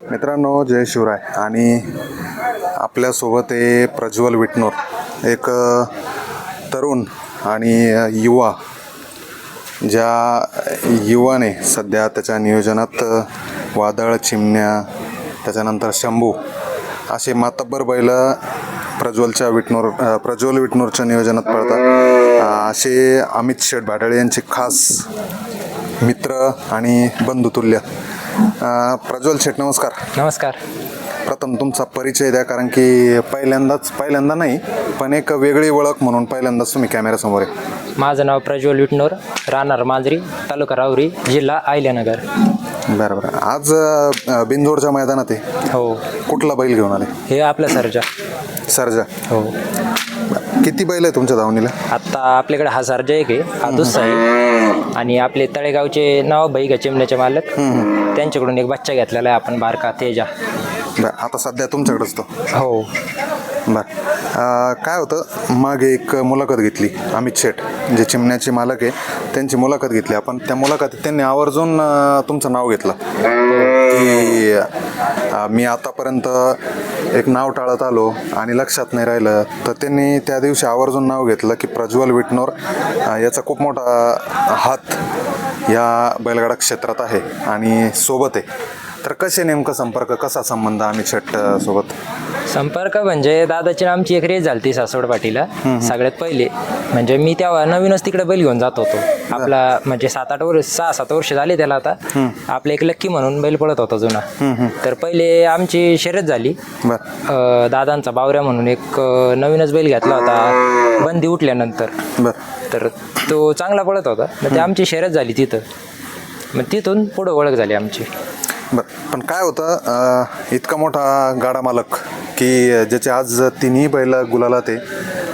मित्रांनो जय शिवराय. आणि आपल्यासोबत आहे प्रज्वल विटनोर एक तरुण आणि युवा. ज्या युवाने सध्या त्याच्या नियोजनात वादळ चिमण्या त्याच्यानंतर शंभू असे मातब्बर बैल प्रज्वलच्या विटनोर प्रज्वल विटनोरच्या नियोजनात पळतात. असे अमित शेठ भाडळे यांचे खास मित्र आणि बंधुतुल्य अ, प्रज्वल शेठ नमस्कार. नमस्कार. प्रथम तुमचा परिचय द्या कारण की पहिल्यांदाच पहिल्यांदा नाही पण एक वेगळी ओळख म्हणून पहिल्यांदाच तुम्ही कॅमेऱ्यासमोर आहे. माझं नाव प्रज्वल विटनोर राहणार मांजरी तालुका राहुरी जिल्हा आयल्यानगर बरं बरं. आज अ, बिंदोडच्या मैदानात आहे. हो. कुठला बैल घेऊन आले? हे आपलं सर्जा. सरजा. हो. किती बैल आहे तुमच्या धावणीला? आत्ता आपल्याकडे हा सर्जा एक आहे हा दुसरा आहे. आणि आपले तळेगावचे नाव भाई का चिमण्याचे मालक त्यांच्याकडून एक बच्चा घेतलेला आहे आपण बारका तेजा. बरं आता सध्या तुमच्याकडेच तो? हो. बरं. काय होतं मागे एक मुलाखत घेतली अमित शेठ जे चिमण्याचे मालक आहे त्यांची मुलाखत घेतली. आपण त्या मुलाखतीत त्यांनी आवर्जून तुमचं नाव घेतलं. की मी आतापर्यंत एक नाव टाळत आलो आणि लक्षात नाही राहिलं तर त्यांनी त्या दिवशी आवर्जून नाव घेतलं की प्रज्वल विटनोर याचा खूप मोठा हात या बैलगाडा क्षेत्रात आहे आणि सोबत आहे. तर कसे नेमकं संपर्क? कसा संबंध अमित शेठ अ, सोबत? संपर्क म्हणजे दादाची आणि आमची एक रेस झाली ती सासवड पाटीला. सगळ्यात पहिले. म्हणजे मी तेव्हा नवीनच तिकडे बैल घेऊन जात होतो. आपला म्हणजे सात आठ वर्ष सहा सात वर्ष झाले त्याला आता. आपलं एक लक्की म्हणून बैल पळत होता जुना. तर पहिले आमची शर्यत झाली. बरं. अ, दादांचा बावऱ्या म्हणून एक अ, नवीनच बैल घेतला होता. बंदी उठल्यानंतर. बरं. तर तो चांगला पळत होता. मग ते आमची शर्यत झाली तिथं. मग तिथून पुढं ओळख झाली आमची. बरं पण काय होतं अं, इतका मोठा गाडा मालक की ज्याचे आज तिन्ही बैल गुलाला ते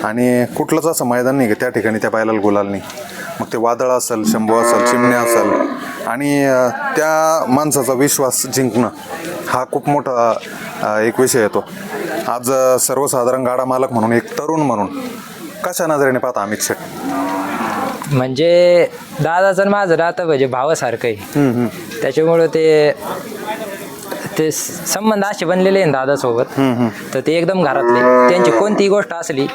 आणि कुठलंच असं मैदान नाही की त्या ठिकाणी त्या बैलाला गुलाल नाही मग ते वादळ असेल शंभू असेल चिमण्या असेल आणि अं, त्या माणसाचा विश्वास जिंकणं हा खूप मोठा अं, एक विषय येतो आज अं, सर्वसाधारण गाडा मालक म्हणून एक तरुण म्हणून कशा नजरेने पाहता अमित शेठ म्हणजे दादाचं आणि माझं राहतं म्हणजे भावासारखं आहे. त्याच्यामुळं ते ते संबंध असे बनलेले आहे दादासोबत. तर ते एकदम घरातले. त्यांची कोणतीही गोष्ट असली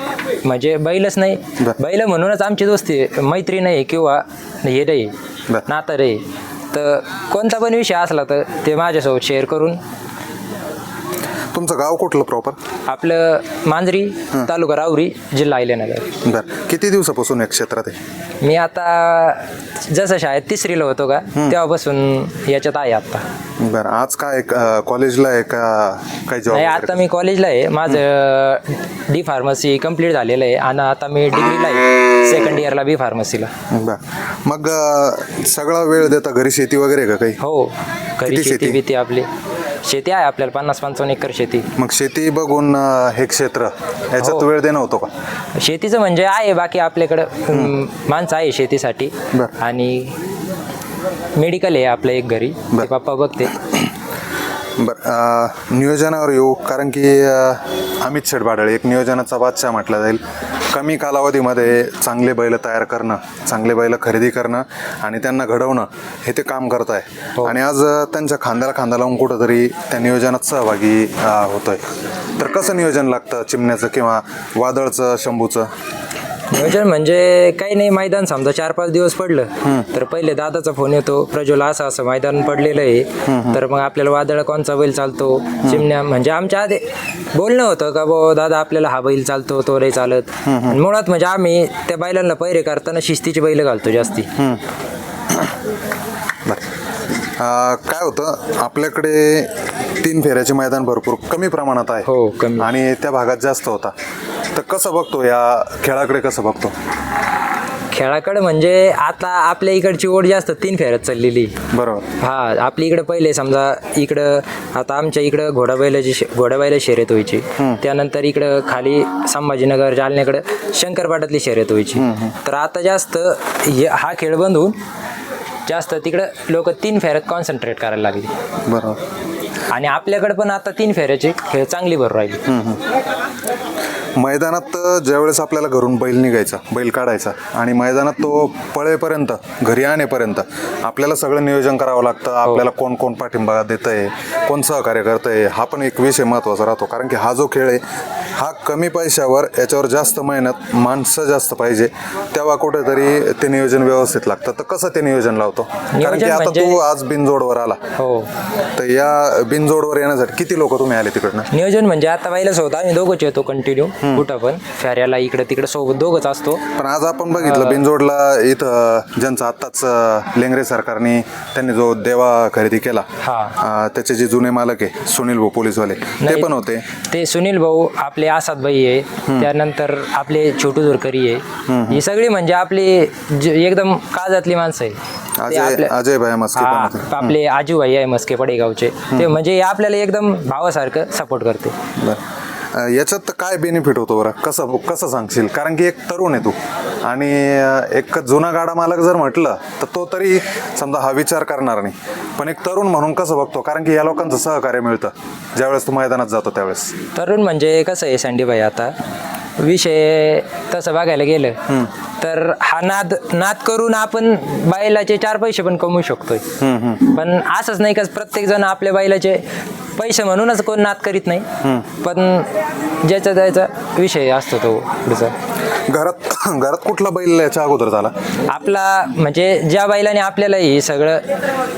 म्हणजे बैलच नाही. बैल म्हणूनच आमची दोस्ती. मैत्री नाही किंवा हे नाही बर. नातं रे तर कोणता पण विषय असला तर ते माझ्यासोबत शेअर करून तुमचं गाव कुठलं प्रॉपर आपलं मांजरी तालुका राहुरी जिल्हा अहिल्यानगर. बरं. किती दिवसापासून या क्षेत्रात आहे? मी आता जसं शाळेत तिसरीला होतो का तेव्हापासून याच्यात आहे आता बरं. आज काय अं, कॉलेजला आहे का काय जॉब नाही आता मी कॉलेजला आहे. माझं डी फार्मसी कंप्लीट झालेलं आहे आणि आता मी डिग्रीला आहे. सेकंड इयरला बी फार्मसीला बर. मग अं, सगळा वेळ देता घरी शेती वगैरे आहे का काही? हो. घरी किती शेती? शेती? बिती आपली. शेती आहे आपल्याला पन्नास पंचावन्न एकर शेती. मग शेती बघून अं, हे क्षेत्र याच्यात हो. वेळ देणं होतो का? शेतीचं म्हणजे आहे बाकी आपल्याकडं अं, माणसं आहे शेतीसाठी. बरं. आणि मेडिकल आहे आपलं एक घरी ते पप्पा बघते. बरं अं, नियोजनावर येऊ कारण की अं, अमित शेठ भाडळे एक नियोजनाचा बादशाह म्हटला जाईल. कमी कालावधीमध्ये चांगले बैल तयार करणं चांगले बैल खरेदी करणं आणि त्यांना घडवणं हे ते काम करत आहे. आणि आज त्यांच्या खांद्याला खांदा लावून कुठंतरी त्या नियोजनात सहभागी होतोय. तर कसं नियोजन लागतं चिमण्याचं किंवा वादळचं शंभूचं? नियोजन म्हणजे काही नाही मैदान समजा चार पाच दिवस पडलं तर पहिले दादाचा फोन येतो प्रज्वल असं असं मैदान पडलेलं आहे. तर मग आपल्याला वादळ कोणचा बैल चालतो चिमण्या म्हणजे आमच्या आधी बोलणं होतं का बो दादा आपल्याला हा बैल चालतो तो नाही चालत. मुळात म्हणजे आम्ही त्या बैलांना पैरे करताना शिस्तीची बैल घालतो जास्ती. काय होतं आपल्याकडे तीन फेऱ्याचे मैदान भरपूर कमी प्रमाणात आहे. हो कमी. आणि त्या भागात जास्त होता. तर कसं बघतो या खेळाकडे कसं बघतो? खेळाकडे म्हणजे आता आपल्या इकडची ओढ जास्त तीन फेऱ्यात चाललेली. बरोबर. हा आपल्या इकडे पहिले समजा इकडं आता आमच्या इकडं घोडाबैलाची घोडाबैला शर्यत व्हायची. त्यानंतर इकडं खाली संभाजीनगर जालन्याकडं शंकरपाटातली शर्यत व्हायची. तर आता जास्त हे- हा खेळ बंद होऊन जास्त तिकडं लोक तीन फेऱ्यात कॉन्सन्ट्रेट करायला लागली. बरोबर. आणि आपल्याकडे पण आता तीन फेऱ्याचे खेळ चांगली भर राहिली. मैदानात ज्यावेळेस आपल्याला घरून बैल निघायचा बैल काढायचा आणि मैदानात तो पळेपर्यंत घरी आणेपर्यंत आपल्याला सगळं नियोजन करावं लागतं. आपल्याला कोण कोण पाठिंबा देत आहे कोण सहकार्य करत आहे हा पण एक विषय महत्त्वाचा राहतो. कारण की हा जो खेळ आहे हा कमी पैशावर याच्यावर जास्त मेहनत माणसं जास्त पाहिजे तेव्हा कुठेतरी ते नियोजन व्यवस्थित लागतं. तर कसं ते नियोजन लावतो? कारण की आता म्हणजे- तू आज बिनजोडवर आला. हो. या बिनजोडवर येण्यासाठी किती लोक तुम्ही आले तिकडनं? नियोजन म्हणजे आता पहिल्या सोबत आम्ही दोघंच येतो कंटिन्यू कुठं पण फेऱ्याला इकडे तिकडे सोबत दोघंच असतो. पण आज आपण बघितलं बिनजोडला इथं ज्यांचं आत्ताच लेंगरे सरकारने त्यांनी जो देवा खरेदी केला हा. अं, त्याचे जे जुने मालक आहे सुनील भाऊ पोलीसवाले ते. पण होते. ते सुनील भाऊ आपले आसाद भाई आहे त्यानंतर आपले छोटू दुरकरी आहे. ही सगळी म्हणजे आपली ज- एकदम काळजातली माणसं आहे. अजय भाई मस्के पण होते. आपले आजू भाई आहे मस्के पडेगावचे. ते म्हणजे हे आपल्याला एकदम भावासारखं सपोर्ट करते. बरं. अं, याच्यात काय बेनिफिट होतो बरं? कसं कसं सांगशील? कारण की एक तरुण आहे तू. आणि अं, एक जुना गाडा मालक जर म्हटलं तर तो तरी समजा हा विचार करणार नाही. पण एक तरुण म्हणून कसं बघतो? कारण की या लोकांचं सहकार्य मिळतं. ज्यावेळेस तू मैदानात जातो त्यावेळेस. तरुण म्हणजे कसं आहे संडी भाई आता? विषय तसं बघायला गेलं. तर हा नाद नाद करून आपण बैलाचे चार पैसे पण कमवू शकतोय. पण असंच नाही का प्रत्येक जण आपल्या बैलाचे पैसे म्हणूनच कोण नाद करीत नाही. पण ज्याचा त्याचा विषय असतो तो पुढचा. घरात घरात कुठला बैल याच्या अगोदर झाला आपला म्हणजे ज्या बैलाने आपल्याला हे सगळं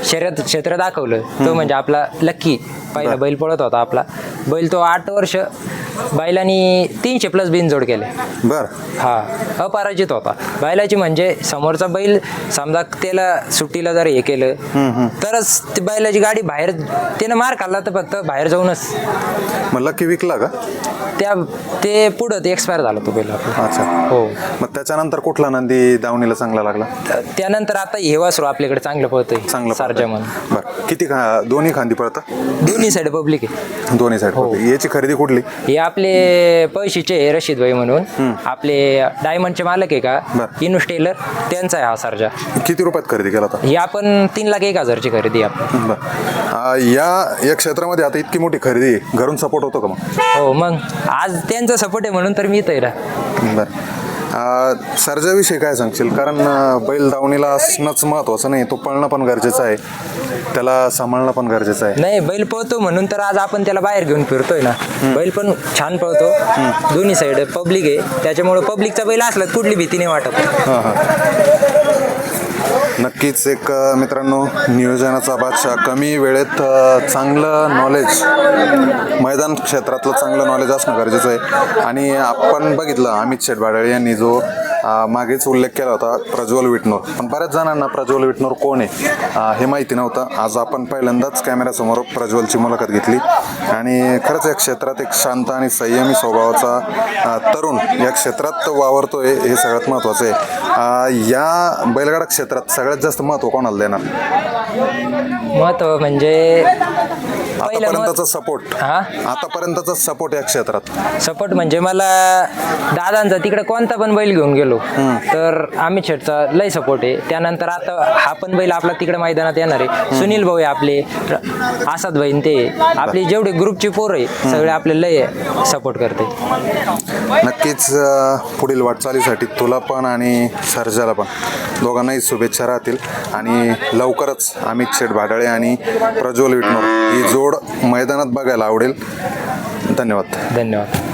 शर्यत क्षेत्र दाखवलं तो म्हणजे आपला लक्की पहिला बैल पळत होता आपला. बैल तो आठ वर्ष बैलांनी तीनशे प्लस बिनजोड केले. बरं. हा अपराजित होता. बैलाची म्हणजे समोरचा बैल समजा त्याला सुट्टीला जर हे केलं तरच ते बैलाची गाडी बाहेर त्यानं मार खाल्ला तर फक्त बाहेर जाऊनच. मग लकी विकला का? त्या ते पुढं ते एक्सपायर झाला तो बैल आपला. अच्छा. हो. मग त्याच्यानंतर कुठला नंदी दावणीला चांगला लागला? त- त्यानंतर आता हे वासरू आपल्याकडे चांगलं पळतंय चांगला सारजा म्हणून. बरं. किती खा दोन्ही खांदी पडतं दोन्ही साईड पब्लिक आहे. दोन्ही साईड याची खरेदी कुठली? हे आपले पैशीचे रशीद भाई म्हणून. आपले डायमंडचे मालक आहे का? बरं. इनुस टेलर त्यांचा आहे हा सर्जा. किती रुपयात खरेदी केला होता? ही आपण तीन लाख एक हजारची खरेदी आपण बरं. या या क्षेत्रामध्ये आता इतकी मोठी खरेदी. घरून सपोर्ट होतो का मग? हो मग. आज त्यांचा सपोर्ट आहे म्हणून तर मी इथं आहे ना. बरं. सर्जाविषयी काय सांगशील? कारण बैल दावणीला असणंच महत्त्वाचं नाही. तो पळणं पण गरजेचं आहे. त्याला सांभाळणं पण गरजेचं आहे. नाही बैल पळतो म्हणून तर आज आपण त्याला बाहेर घेऊन फिरतोय ना. बैल पण छान पळतो. दोन्ही साईड पब्लिक आहे. त्याच्यामुळे पब्लिकचा बैल असला कुठली भीती नाही वाटत. नक्कीच एक मित्रांनो नियोजनाचा बादशाह. कमी वेळेत चांगलं नॉलेज मैदान क्षेत्रातलं चांगलं नॉलेज असणं गरजेचं आहे. आणि आपण बघितलं अमित शेठ यांनी जो मागेच उल्लेख केला होता प्रज्वल विटणोर पण बऱ्याच जणांना प्रज्वल विटनोर कोण आहे? हे माहिती नव्हतं. आज आपण पहिल्यांदाच कॅमेऱ्यासमोर प्रज्वलची मुलाखत घेतली. आणि खरंच या क्षेत्रात एक शांत आणि संयमी स्वभावाचा तरुण या क्षेत्रात वावरतोय हे सगळ्यात महत्त्वाचं आहे. या बैलगाडा क्षेत्रात सगळ्यात जास्त महत्त्व कोणाला देणार? महत्त्व म्हणजे पहिलं मत आतापर्यंतचा सपोर्ट हा? आतापर्यंतचा सपोर्ट या क्षेत्रात. सपोर्ट म्हणजे मला दादांचा तिकडे कोणता पण बैल घेऊन गेलो तर आम्ही शेटचा लय सपोर्ट आहे. त्यानंतर आता हा पण बैल आपला तिकडे मैदानात येणार आहे. सुनील भाऊ आहे आपले र- आसाद बहीण ते. आपली जेवढे ग्रुपची पोरं आहे सगळे आपले लय सपोर्ट करते. नक्कीच अ, पुढील वाटचालीसाठी तुला पण आणि सर्जाला पण दोघांनाही शुभेच्छा राहतील. आणि लवकरच अमित शेठ भाडाळे आणि प्रज्वल विटणोर ही जोड मैदानात बघायला आवडेल. धन्यवाद. धन्यवाद.